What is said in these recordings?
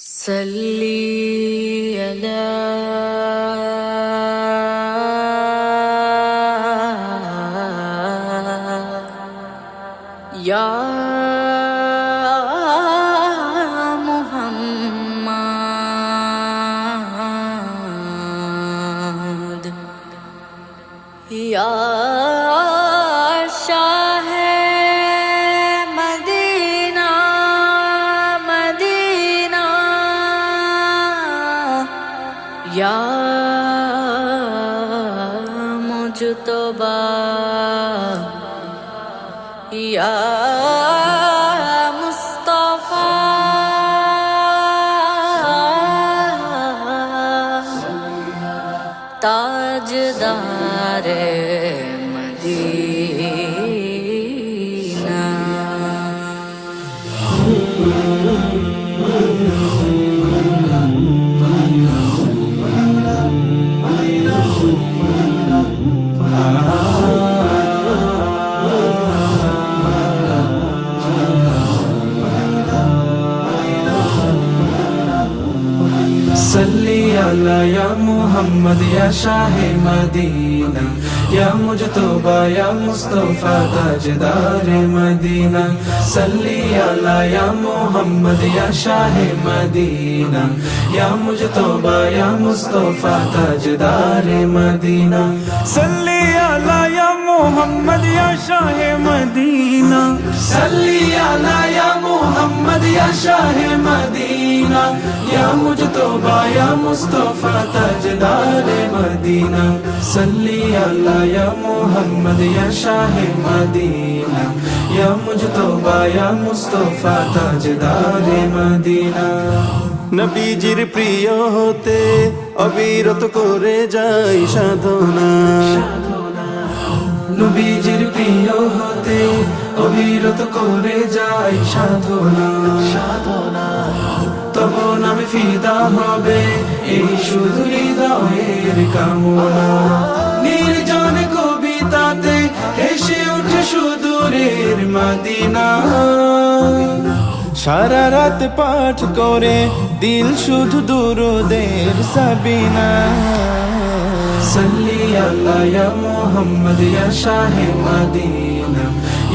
Salli ala Ya Ya या मुंहिंजोबा या मुस्तना আল্লাহ, ইয়া মুহাম্মদ, ইয়া শাহে মদিনা, ইয়া মুজতবা, ইয়া মুস্তাফা তাজদার মদিনা, সাল্লি আলা ইয়া মুহাম্মদ, ইয়া শাহে মদিনা, ইয়া মুজতবা, ইয়া মুস্তাফা মোহাম্মদ ইয়া শাহে মদিনা সাল্লি আলা ইয়া মোহাম্মদ ইয়া শাহে মদিনা ইয়া মুজতবা ইয়া মুস্তাফা তাজদার মদিনা সাল্লি আলা ইয়া মোহাম্মদ ইয়া শাহে মদিনা ইয়া মুজতবা ইয়া মুস্তাফা তাজদার মদিনা নবীজির প্রিয় হতে অবিরত করে যাই সাধনা নবীজির প্রিয় হতে অবিরত করে যাই সাধনা। সাধনা। তব নামে ফিদা হবে এই শুধু হৃদয়ের কামনা। নির্জন কবিতাতে হেসে উঠে সুদূরের মাদিনা। সারা রাত পাঠ করে দিল শুধু দুরুদের সাবিনা। صلي الله يا محمد يا شاه مدينة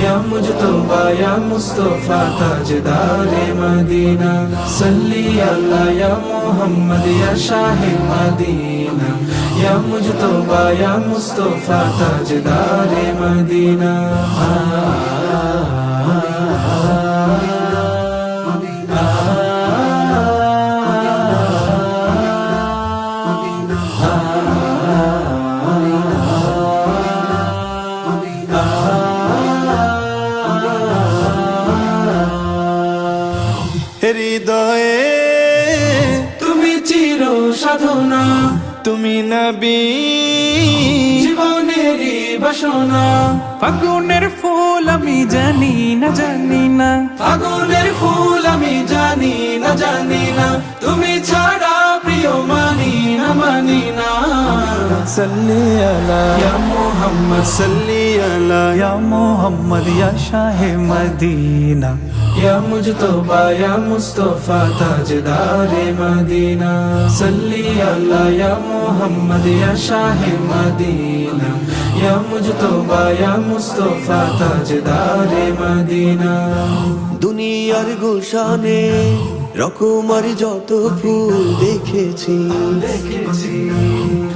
يا مجتبى يا مصطفى تاجدار مدينة صلي الله يا محمد يا شاه مدينة يا مجتبى يا مصطفى تاجدار مدينة آه آه آه সাধনা। তুমি নবী। জীবনের বাসনা। ফাগুনের ফুল আমি জানি না জানি না। ফাগুনের ফুল আমি জানি না জানি না। তুমি মোহাম্মদ সাল্লি আলা ইয়া মোহাম্মদ ইয়া শাহে মদিনা ইয়া মুজতবা ইয়া মুস্তাফা তাজদারে মদিনা সাল্লি আলা ইয়া মুহাম্মদ ইয়া শাহে মদিনা ইয়া মুজতবা ইয়া মুস্তাফা তাজদারে মদিনা দুনিয়ার গুলশানে রকমারি যত ফুল দেখেছি। দেখেছি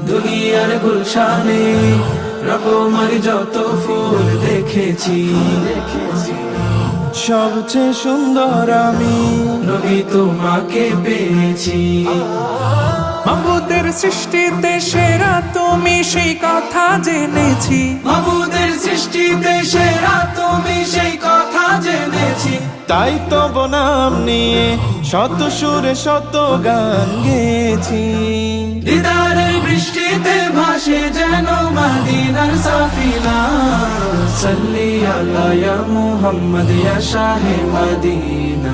দুনিয়ার গুলশানে রকমার যত ফুল দেখেছি। দেখেছি সবচেয়ে সুন্দর আমি নবী তোমাকে পেয়েছি। মাবুদের সৃষ্টিতে সেরা তুমি সেই কথা জেনেছি। মাবুদের সৃষ্টিতে সেরা তুমি সেই কথা জেনেছি। তাই তো বনাম নিয়ে শত সুরে শত গান গেছি দিদারের বৃষ্টিতে ভাসে যেন মদিনার সাফিনা সাল্লি আলা ইয়া মুহাম্মদ ইয়া শাহে মদিনা।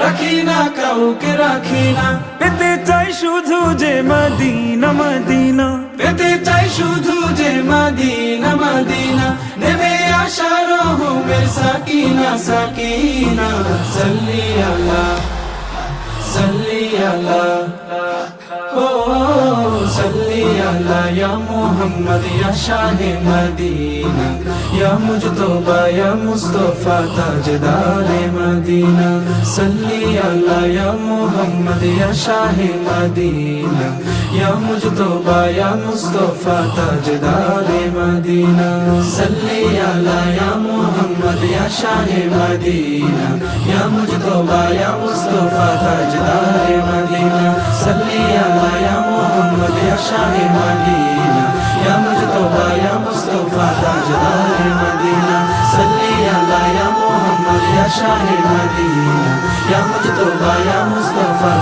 রাখি না কাউকে রাখি না পেতে চাই শুধু যে মদিনা মদিনা। পেতে চাই শুধু যে মাদিনা মাদিনা। নেবে আশা রহমের সাকিনা সাকিনা। সাল্লি আলা সাল্লি আলা ও সাল্লি মুস্তাফা তাজদারে মদিনা সাল্লি আলা মুহাম্মদ শাহে মদিনা, ইয়া মুজতবা, ইয়া মুস্তাফা, তাজদারে মদিনা, সাল্লি আলা ইয়া মুহাম্মদ, ইয়া শাহে মদিনা, ইয়া মুজতবা, ইয়া মুস্তাফা, তাজদারে মদিনা, সাল্লি আলা ইয়া মুহাম্মদ, ইয়া শাহে মদিনা, ইয়া মুজতবা, ইয়া মুস্তাফা